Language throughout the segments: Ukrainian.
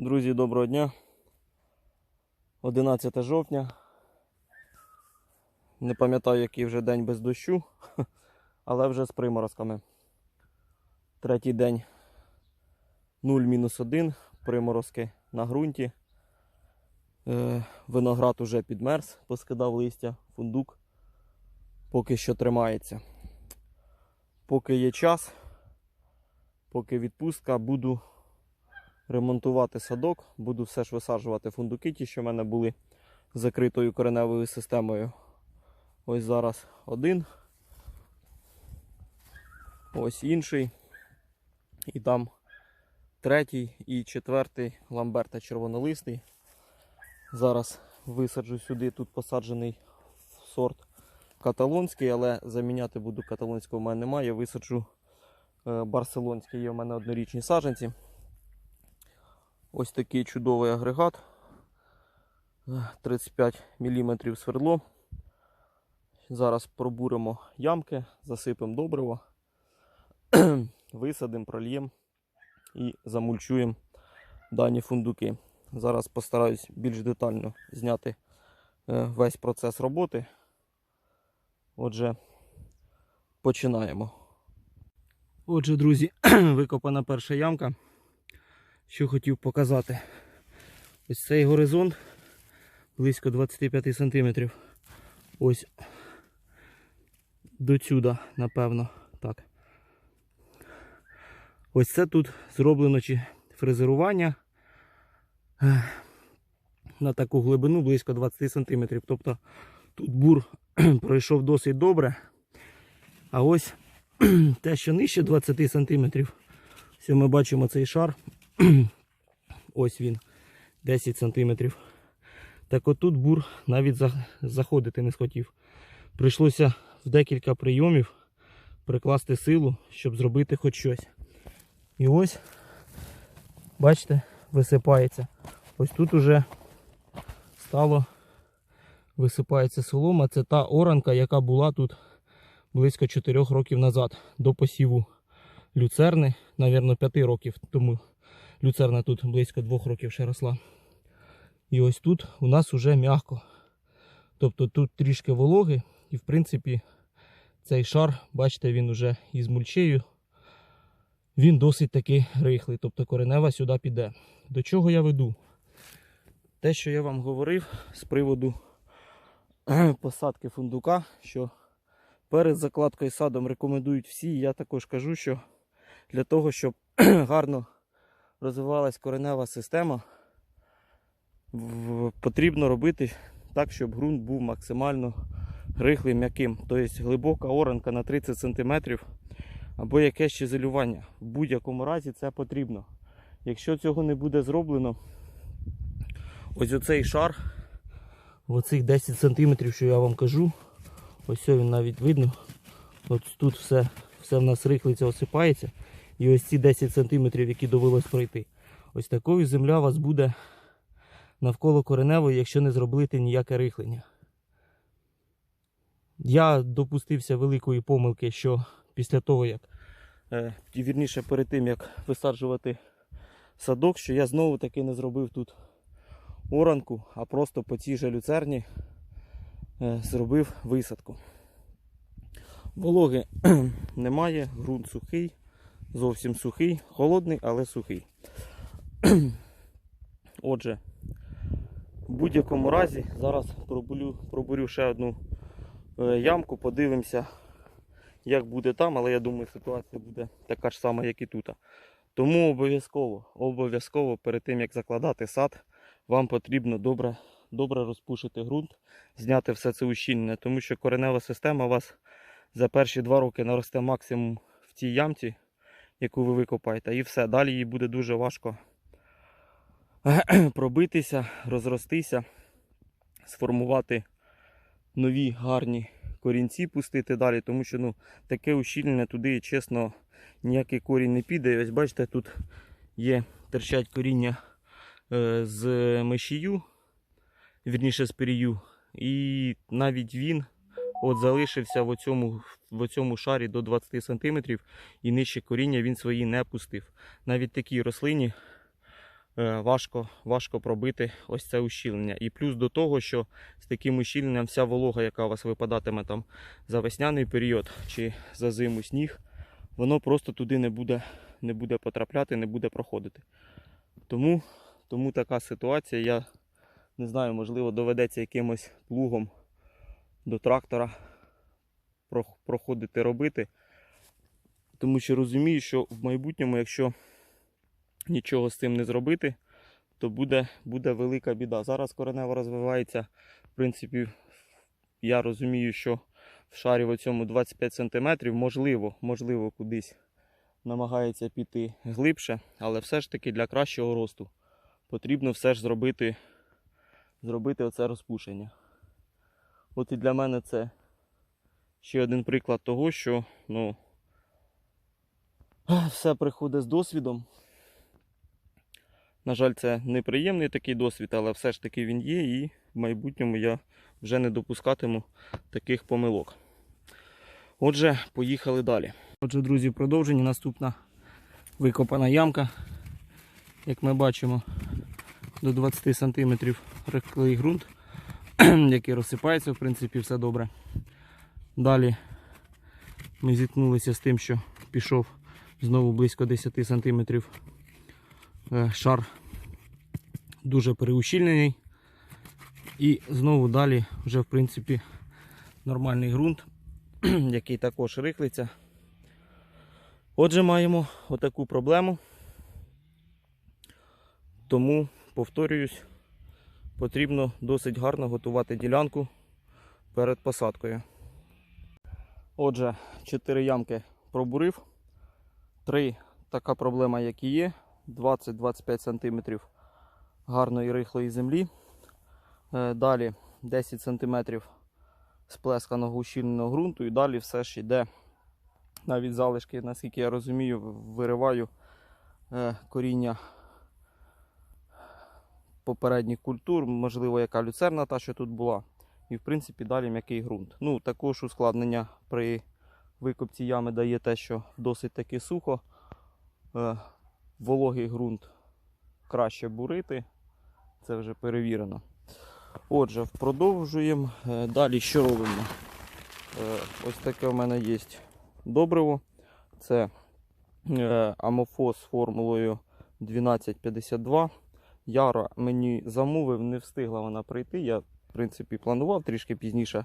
Друзі, доброго дня. 11 жовтня. Не пам'ятаю, який вже день без дощу, але вже з приморозками. Третій день 0-1, приморозки на ґрунті. Е, виноград уже підмерз, поскидав листя, фундук поки що тримається. Поки є час, поки відпустка, буду ремонтувати садок, буду все ж висаджувати фундуки, ті, що в мене були закритою кореневою системою. Ось зараз один. Ось інший. І там третій і четвертий ламберта червонолистий. Зараз висаджу сюди, тут посаджений сорт каталонський, але заміняти буду каталонського в мене немає. Висаджу е, барселонський, є у мене однорічні саджанці. Ось такий чудовий агрегат. Е, 35 мм свердло. Зараз пробуримо ямки, засипемо добриво, висадимо, прольємо і замульчуємо дані фундуки. Зараз постараюсь більш детально зняти е, весь процес роботи. Отже, починаємо. Отже, друзі, викопана перша ямка. Що хотів показати. Ось цей горизонт близько 25 см. Ось до сюди, напевно. Так. Ось це тут зроблено чи фрезерування на таку глибину близько 20 см. Тобто тут бур пройшов досить добре. А ось те, що нижче 20 см, все ми бачимо цей шар. Ось він, 10 см. Так отут бур навіть заходити не схотів. Прийшлося в декілька прийомів прикласти силу, щоб зробити хоч щось. І ось, бачите, висипається. Ось тут уже стало висипається солома. Це та оранка, яка була тут близько 4 років назад до посіву люцерни, навірно, 5 років тому люцерна тут близько 2 років ще росла. І ось тут у нас вже м'яко. Тобто тут трішки вологи, і в принципі цей шар, бачите, він уже із мульчею. Він досить таки рихлий, тобто коренева сюди піде. До чого я веду? Те, що я вам говорив з приводу посадки фундука, що перед закладкою садом рекомендують всі. Я також кажу, що для того, щоб гарно розвивалась коренева система, потрібно робити так, щоб ґрунт був максимально рихлим, м'яким. Тобто глибока оранка на 30 см або якесь чизелювання. В будь-якому разі це потрібно. Якщо цього не буде зроблено, ось оцей шар, оцих 10 см, що я вам кажу, ось він навіть видно. От тут все, все в нас рихлиться, осипається. І ось ці 10 см, які довелось пройти. Ось такою земля у вас буде навколо кореневої, якщо не зробити ніяке рихлення. Я допустився великої помилки, що після того, як е, вірніше перед тим, як висаджувати садок, що я знову таки не зробив тут оранку, а просто по цій же люцерні е, зробив висадку. Вологи немає, ґрунт сухий, зовсім сухий, холодний, але сухий. Отже, в будь-якому разі зараз пробурю, пробурю ще одну е, ямку, подивимося, як буде там, але я думаю, ситуація буде така ж сама, як і тут. Тому обов'язково, обов'язково перед тим, як закладати сад, вам потрібно добре, добре розпушити ґрунт, зняти все це ущільнення, тому що коренева система у вас за перші два роки наросте максимум в цій ямці, яку ви викопаєте, і все. Далі їй буде дуже важко пробитися, розростися, сформувати нові гарні корінці, пустити далі, тому що ну, таке ущільнення туди, чесно, ніякий корінь не піде. Ось бачите, тут є терчать коріння е, з мишію, вірніше з перію. І навіть він от залишився в оцьому, в оцьому шарі до 20 см і нижче коріння він свої не пустив. Навіть такій рослині е, важко, важко пробити ось це ущільнення. І плюс до того, що з таким ущільненням вся волога, яка у вас випадатиме там за весняний період чи за зиму сніг, воно просто туди не буде, не буде потрапляти, не буде проходити. Тому, тому така ситуація. Я не знаю, можливо, доведеться якимось плугом до трактора проходити робити. Тому що розумію, що в майбутньому, якщо нічого з цим не зробити, то буде, буде велика біда. Зараз коренева розвивається. В принципі, я розумію, що в шарі в цьому 25 см, можливо, можливо, кудись намагається піти глибше, але все ж таки для кращого росту потрібно все ж зробити, зробити оце розпушення. От і для мене це ще один приклад того, що ну, все приходить з досвідом. На жаль, це неприємний такий досвід, але все ж таки він є, і в майбутньому я вже не допускатиму таких помилок. Отже, поїхали далі. Отже, друзі, в продовженні наступна викопана ямка. Як ми бачимо, до 20 см рихлий ґрунт, який розсипається, в принципі, все добре. Далі ми зіткнулися з тим, що пішов знову близько 10 см е, шар дуже переущільнений. І знову далі вже в принципі нормальний ґрунт, який також рихлиться. Отже, маємо отаку проблему. Тому, повторююсь, потрібно досить гарно готувати ділянку перед посадкою. Отже, 4 ямки пробурив. 3 така проблема, як і є. 20-25 см гарної рихлої землі. Е, Далі 10 см сплесканого ущільненого ґрунту і далі все ж йде навіть залишки, наскільки я розумію, вириваю е, коріння попередніх культур, можливо, яка люцерна та, що тут була. І в принципі далі м'який ґрунт. Ну, також ускладнення при викопці ями дає те, що досить таки сухо. Е, вологий ґрунт краще бурити. Це вже перевірено. Отже, продовжуємо. Е, Далі що робимо? Е, Ось таке в мене є добриво. Це амофос формулою 1252. Яра мені замовив, не встигла вона прийти. Я, в принципі, планував трішки пізніше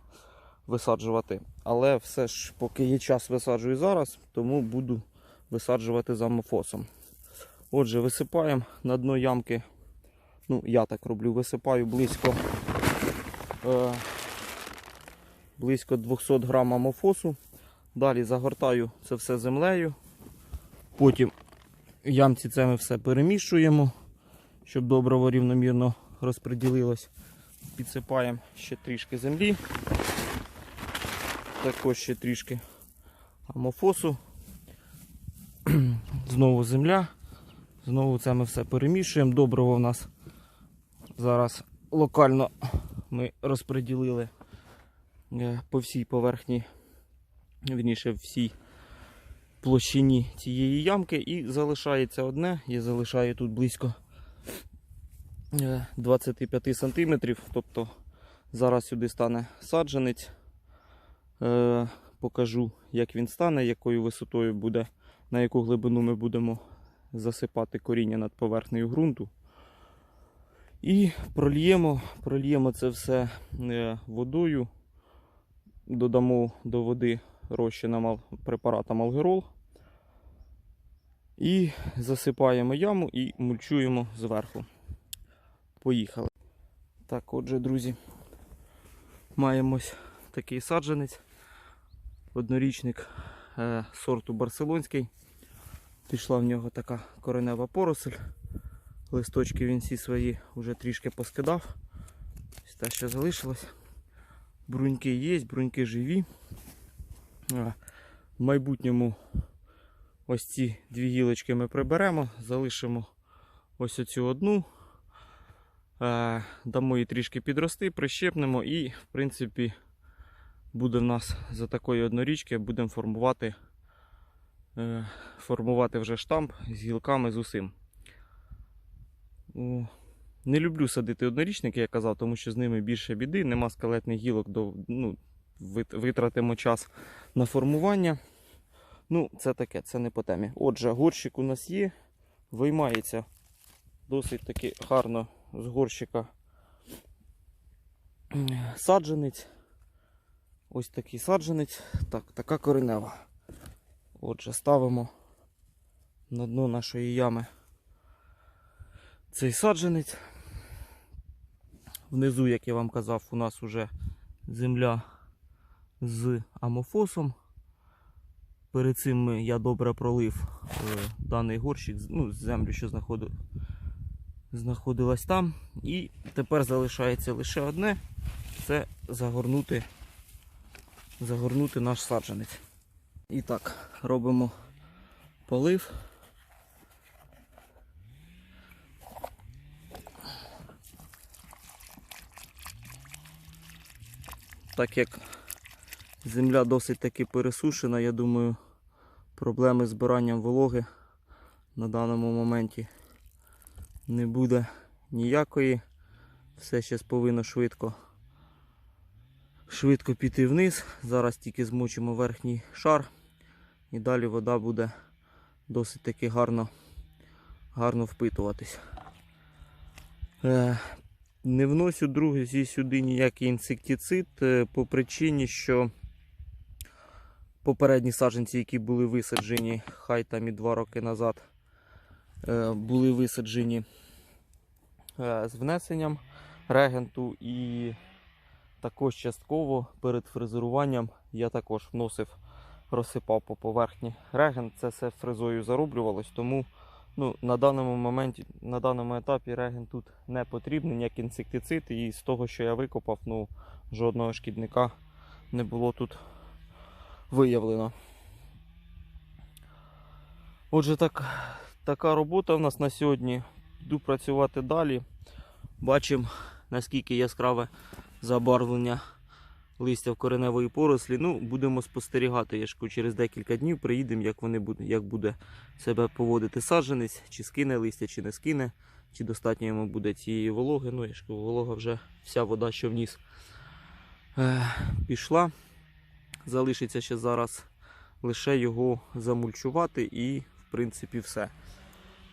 висаджувати. Але все ж, поки є час, висаджую зараз, тому буду висаджувати з амофосом. Отже, висипаємо на дно ямки. Ну, я так роблю, висипаю близько, е, близько 200 грам амофосу. Далі загортаю це все землею. Потім в ямці це ми все перемішуємо, щоб добриво рівномірно розподілилось. Підсипаємо ще трішки землі. Також ще трішки амофосу. Знову земля. Знову це ми все перемішуємо. Добриво в нас зараз локально ми розподілили е, по всій поверхні, вірніше всій площині цієї ямки і залишається одне. Я залишаю тут близько 25 сантиметрів. Тобто зараз сюди стане саджанець. Е, Покажу, як він стане, якою висотою буде, на яку глибину ми будемо засипати коріння над поверхнею ґрунту. І прольємо, прольємо це все е, водою, додамо до води розчина мал, препарата Малгерол. І засипаємо яму і мульчуємо зверху. Поїхали. Так, отже, друзі, маємо ось такий саджанець, однорічник е, сорту барселонський. Пішла в нього така коренева поросль. Листочки він всі свої вже трішки поскидав. Ось те, що залишилось. Бруньки є, бруньки живі. В майбутньому ось ці дві гілочки ми приберемо, залишимо ось оцю одну. Е, Дамо їй трішки підрости, прищепнемо і, в принципі, буде в нас за такої однорічки, будемо формувати, е, формувати вже штамп з гілками з усім. О, Не люблю садити однорічники, я казав, тому що з ними більше біди, нема скелетних гілок, до, ну, витратимо час на формування. Ну, це таке, це не по темі. Отже, горщик у нас є, виймається досить таки гарно з горщика саджанець. Ось такий саджанець. Так, така коренева. Отже, ставимо на дно нашої ями цей саджанець. Внизу, як я вам казав, у нас вже земля з амофосом. Перед цим я добре пролив е, даний горщик, ну, землю, що знаходи- знаходилась там. І тепер залишається лише одне це загорнути, загорнути наш саджанець. І так, робимо полив. Так як земля досить таки пересушена, я думаю, проблеми з збиранням вологи на даному моменті не буде ніякої. Все ще повинно швидко, швидко піти вниз. Зараз тільки змочимо верхній шар і далі вода буде досить таки гарно, гарно впитуватись. Е, не вносю друзі сюди ніякий інсектицид е, по причині, що попередні саджанці, які були висаджені, хай там і два роки назад, е, були висаджені е, з внесенням регенту і також частково перед фрезеруванням я також вносив, розсипав по поверхні регент. Це все фрезою зароблювалось, тому ну, на даному моменті, на даному етапі реген тут не потрібен, як інсектицид, і з того, що я викопав, ну, жодного шкідника не було тут виявлено. Отже, так, така робота в нас на сьогодні. Йду працювати далі. Бачимо, наскільки яскраве забарвлення листя в кореневої порослі. Ну, будемо спостерігати. Я ж через декілька днів приїдемо, як вони буде, як буде себе поводити саджанець, чи скине листя, чи не скине, чи достатньо йому буде цієї вологи. Ну, я ж волога вже вся вода, що вніс, е, пішла. Залишиться ще зараз лише його замульчувати і, в принципі, все.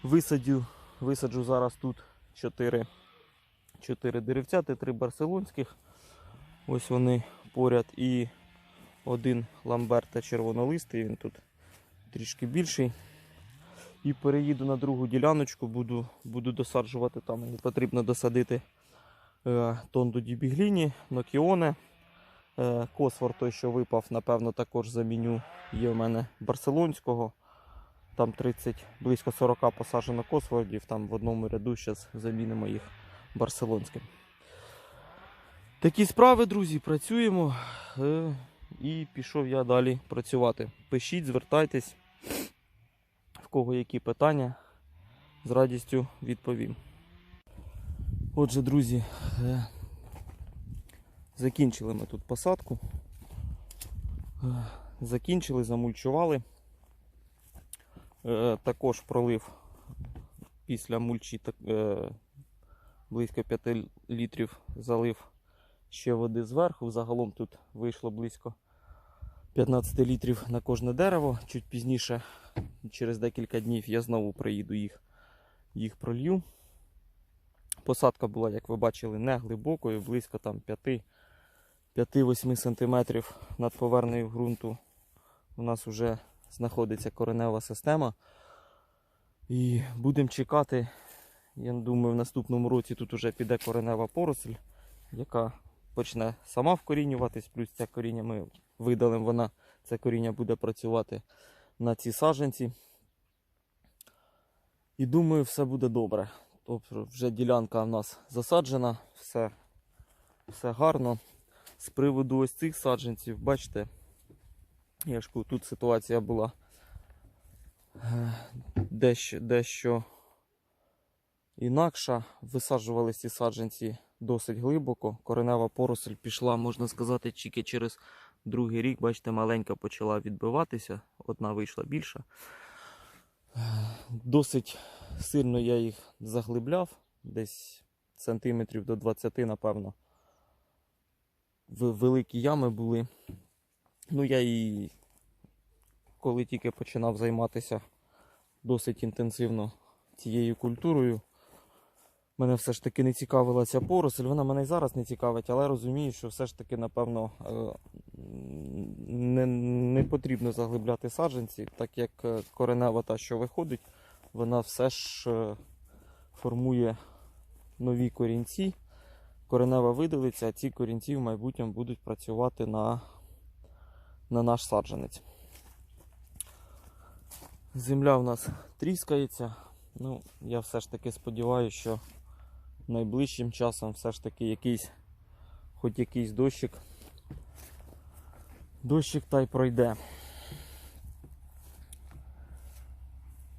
Висадю, висаджу зараз тут 4, 4 деревця, та 3 барселонських. Ось вони поряд і один ламберта червонолистий, він тут трішки більший. І переїду на другу діляночку, буду, буду досаджувати там. Мені потрібно досадити тонду дібігліні, нокіоне. Е, косфор той, що випав, напевно, також заміню. Є в мене барселонського. Там 30, близько 40 посаджено косфордів, там в одному ряду зараз замінимо їх барселонським. Такі справи, друзі, працюємо. Е, і пішов я далі працювати. Пишіть, звертайтесь, в кого які питання, з радістю відповім. Отже, друзі, е, закінчили ми тут посадку. Е, Закінчили, замульчували. Е, Також пролив після мульчі е, близько 5 літрів залив ще води зверху. Загалом тут вийшло близько 15 літрів на кожне дерево. Чуть пізніше, через декілька днів, я знову приїду їх, їх пролью. Посадка була, як ви бачили, не глибокою, близько там 5-8 см над поверхнею ґрунту. У нас вже знаходиться коренева система. І будемо чекати. Я думаю, в наступному році тут вже піде коренева поросль, яка почне сама вкорінюватись, плюс це коріння ми видалимо, вона, це коріння буде працювати на ці саджанці. І думаю, все буде добре. Тобто вже ділянка в нас засаджена, все, все гарно. З приводу ось цих саджанців, бачите, я ж кажу, тут ситуація була е, дещо, дещо інакша. Висаджувалися ці саджанці досить глибоко. Коренева поросль пішла, можна сказати, тільки через другий рік. Бачите, маленька почала відбиватися, одна вийшла більша. Е, Досить сильно я їх заглибляв, десь сантиметрів до 20, напевно. В великі ями були. Ну, я і коли тільки починав займатися досить інтенсивно цією культурою, мене все ж таки не цікавила ця поросль. Вона мене і зараз не цікавить, але розумію, що все ж таки, напевно, е, не, не потрібно заглибляти саджанці, так як е, коренева та, що виходить, вона все ж е, формує нові корінці. Коренева видалиться, а ці корінці в майбутньому будуть працювати на, на наш саджанець. Земля в нас тріскається. Ну, я все ж таки сподіваюся, що найближчим часом все ж таки якийсь, хоч якийсь дощик, дощик та й пройде.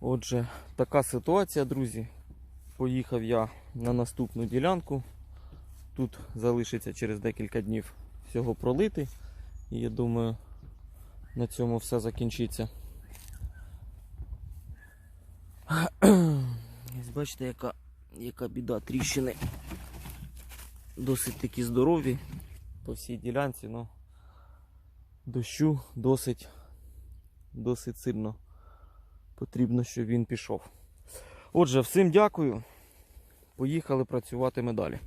Отже, така ситуація, друзі. Поїхав я на наступну ділянку. Тут залишиться через декілька днів всього пролити. І я думаю, на цьому все закінчиться. Бачите, яка, яка біда тріщини. Досить такі здорові по всій ділянці, ну дощу досить, досить сильно потрібно, щоб він пішов. Отже, всім дякую. Поїхали працювати ми далі.